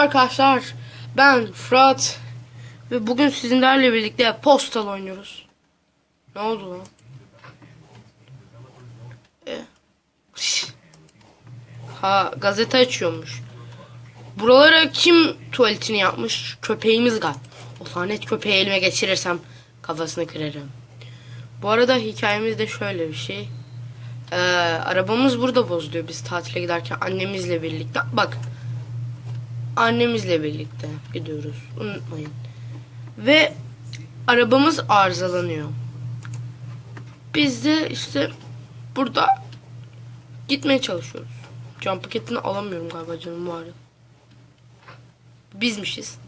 arkadaşlar. Ben Fırat. Ve bugün sizinlerle birlikte postal oynuyoruz. Ne oldu lan? E. Ha gazete açıyormuş. Buralara kim tuvaletini yapmış? Köpeğimiz gal. O lanet köpeği elime geçirirsem kafasını kırarım. Bu arada hikayemiz de şöyle bir şey. Ee, arabamız burada bozuluyor biz tatile giderken annemizle birlikte. Bak annemizle birlikte gidiyoruz. Unutmayın. Ve arabamız arızalanıyor. Biz de işte burada gitmeye çalışıyoruz. Cam paketini alamıyorum galiba canım var. Bizmişiz.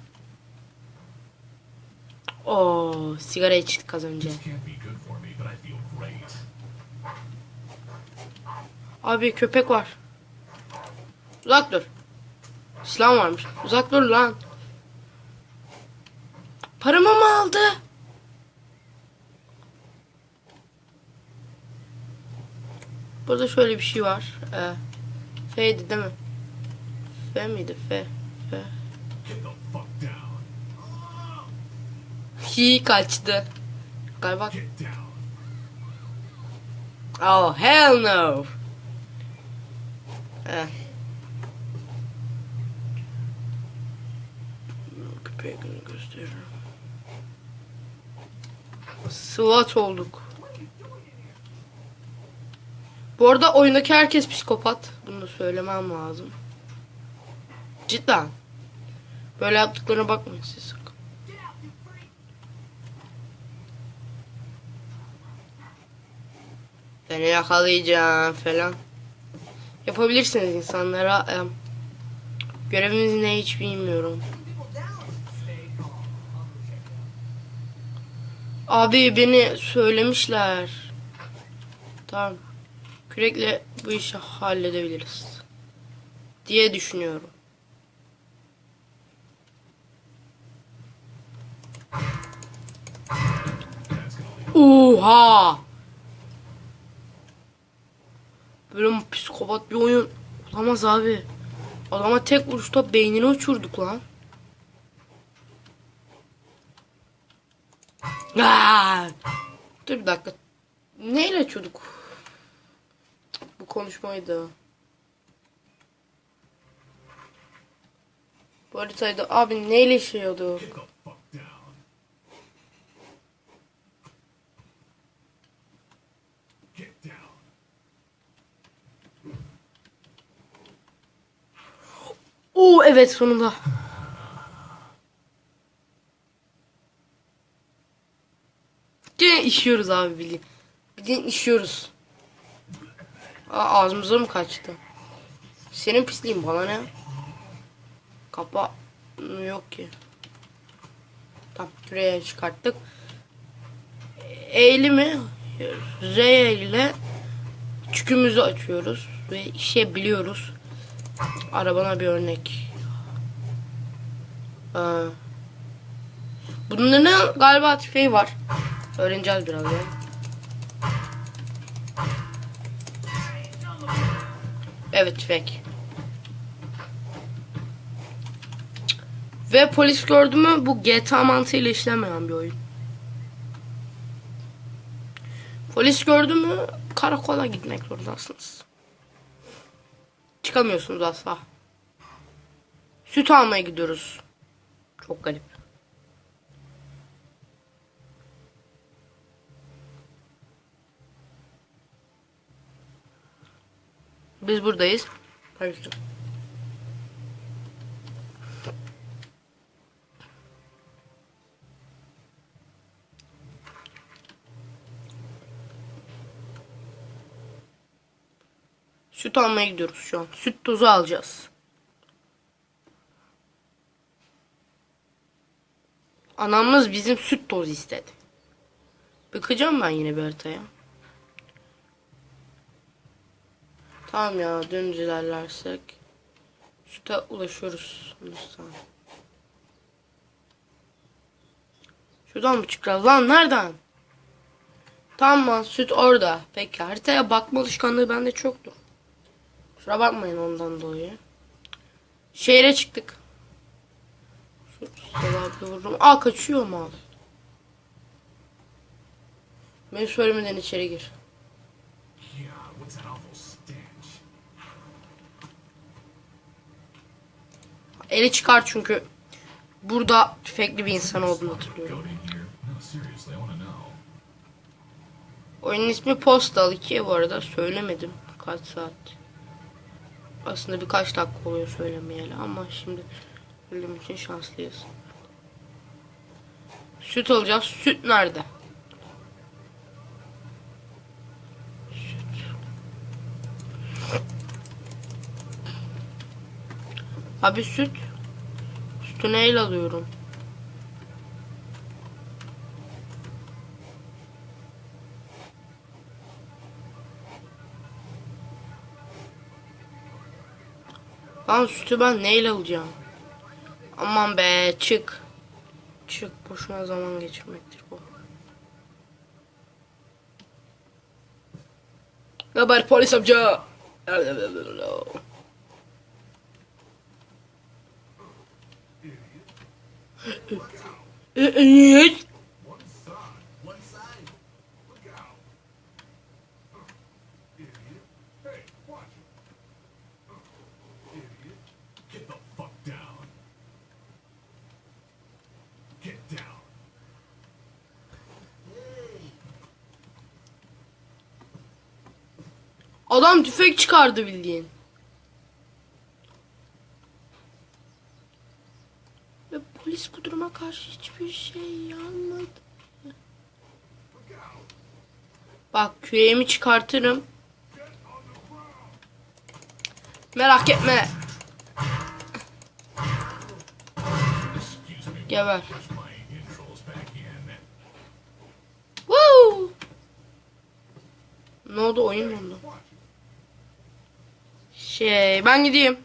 Oo, sigara içtik az önce. Abi köpek var. Uzak dur. Silah varmış. Uzak dur lan. Paramı mı aldı? Burada şöyle bir şey var. Ee, F'ydi değil mi? F miydi? F. F. Hi kaçtı. Galiba. Oh hell no. Eh. Günü gösteririm. SWAT olduk. Bu arada oyundaki herkes psikopat. Bunu söylemem lazım. Cidden. Böyle yaptıklarına bakmayın siz sakın. Seni yakalayacağım falan. Yapabilirsiniz insanlara. görevimiz ne hiç bilmiyorum. Abi beni söylemişler. Tamam. Kürekle bu işi halledebiliriz. Diye düşünüyorum. Oha! Böyle psikopat bir oyun olamaz abi. Adama tek vuruşta beynini uçurduk lan. Aa! Dur bir dakika. Neyle açıyorduk? Bu konuşmaydı. Bu haritaydı. Abi neyle. Get down. Oo evet sonunda. İşiyoruz abi bildiğin. Bildiğin işiyoruz. Aa, ağzımıza mı kaçtı? Senin pisliğin bana ne? Kapa yok ki. Tamam küreğe çıkarttık. Eğilimi R ile çükümüzü açıyoruz ve işe biliyoruz. Arabana bir örnek. Ee, bunların galiba tüfeği var. Öğreneceğiz biraz ya. Evet tüfek. Ve polis gördü mü bu GTA mantığıyla işlemeyen bir oyun. Polis gördü mü karakola gitmek zorundasınız. Çıkamıyorsunuz asla. Süt almaya gidiyoruz. Çok garip. Biz buradayız. Hadi. Süt almaya gidiyoruz şu an. Süt tozu alacağız. Anamız bizim süt tozu istedi. Bakacağım ben yine bir haritaya. Tamam ya dümdüz ilerlersek süte ulaşıyoruz. Sanırsam. Şuradan mı çıkacağız lan nereden? Tamam süt orada. Peki haritaya bakma alışkanlığı bende çoktur. Kusura bakmayın ondan dolayı. Şehre çıktık. Şu vururum. Aa kaçıyor mal. Beni söylemeden içeri gir. Eli çıkar çünkü burada tüfekli bir insan olduğunu hatırlıyorum. Oyunun ismi Postal 2 bu arada söylemedim kaç saat. Aslında birkaç dakika oluyor söylemeyeli ama şimdi ölüm için şanslıyız. Süt alacağız. Süt nerede? Abi süt. Sütü neyle alıyorum? Lan sütü ben neyle alacağım? Aman be çık. Çık boşuna zaman geçirmektir bu. Ne haber polis amca? Down. Adam tüfek çıkardı bildiğin. Ve duruma karşı hiçbir şey yapmadı. Bak küreğimi çıkartırım. Merak etme. Geber. Woo! Ne oldu oyun it. Şey ben gideyim.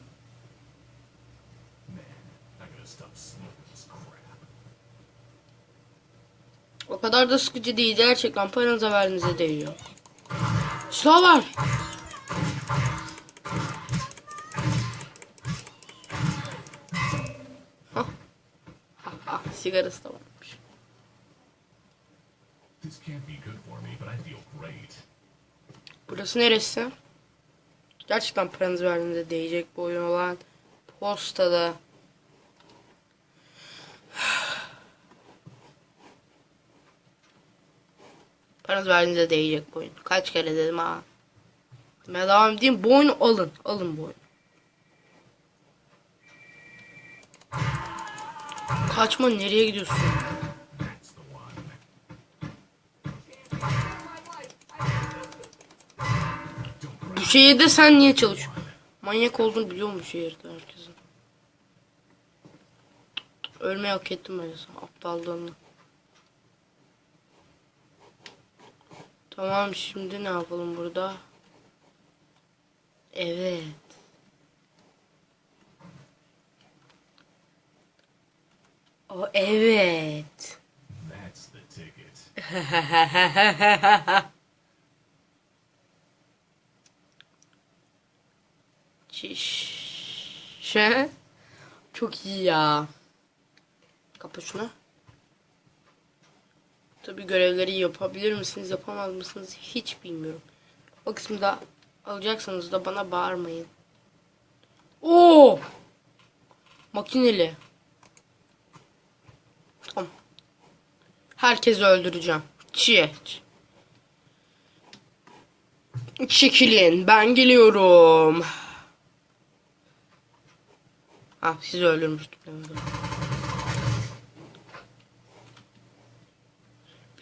O kadar da sıkıcı değil. Gerçekten paranıza verdiğinize değiyor. Silah var. Hah. Ha, ha, Sigarası da varmış. Burası neresi? Gerçekten paranızı verdiğinize değecek bu oyun olan postada. Paranızı verdiğinize değecek bu oyun. Kaç kere dedim ha. Ben devam edeyim. Bu oyunu alın. Alın bu oyunu. Kaçma nereye gidiyorsun? Bu şehirde sen niye çalışıyorsun? Manyak olduğunu biliyor mu şehirde herkesin? Ölmeyi hak ettim ben aptallığımla. Tamam şimdi ne yapalım burada? Evet. O evet. That's the ticket. Çiş. Çok iyi ya. Kapa şunu. Tabi görevleri yapabilir misiniz, yapamaz mısınız hiç bilmiyorum. O kısmı alacaksanız da bana bağırmayın. Oo! Makineli. Tamam. Herkesi öldüreceğim. Çiğ. Çekilin. Ben geliyorum. Ah sizi öldürmüştüm.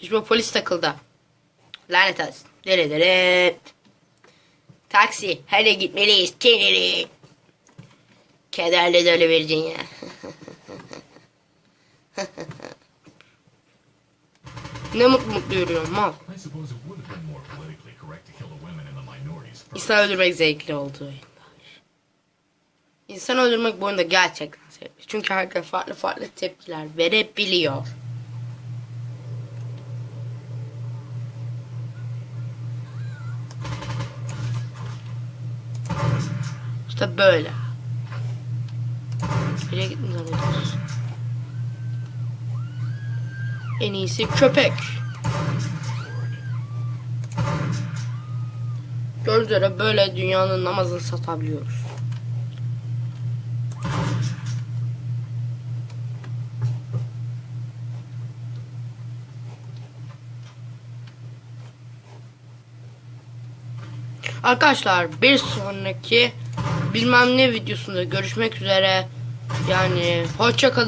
Peşime polis takıldı. Lanet olsun. Dere dere. Taksi. Hadi gitmeliyiz. Kennery. Kederle dolu Virginia. ne mutlu mutlu yürüyorum mal. İnsan öldürmek zevkli oyunlar. İnsan öldürmek bu oyunda gerçekten zevkli. Çünkü herkes farklı farklı tepkiler verebiliyor. İşte böyle. Nereye gittin zannediyorsun? En iyisi köpek. Gördüğünüz üzere böyle dünyanın namazını satabiliyoruz. Arkadaşlar bir sonraki bilmem ne videosunda görüşmek üzere. Yani hoşça kalın.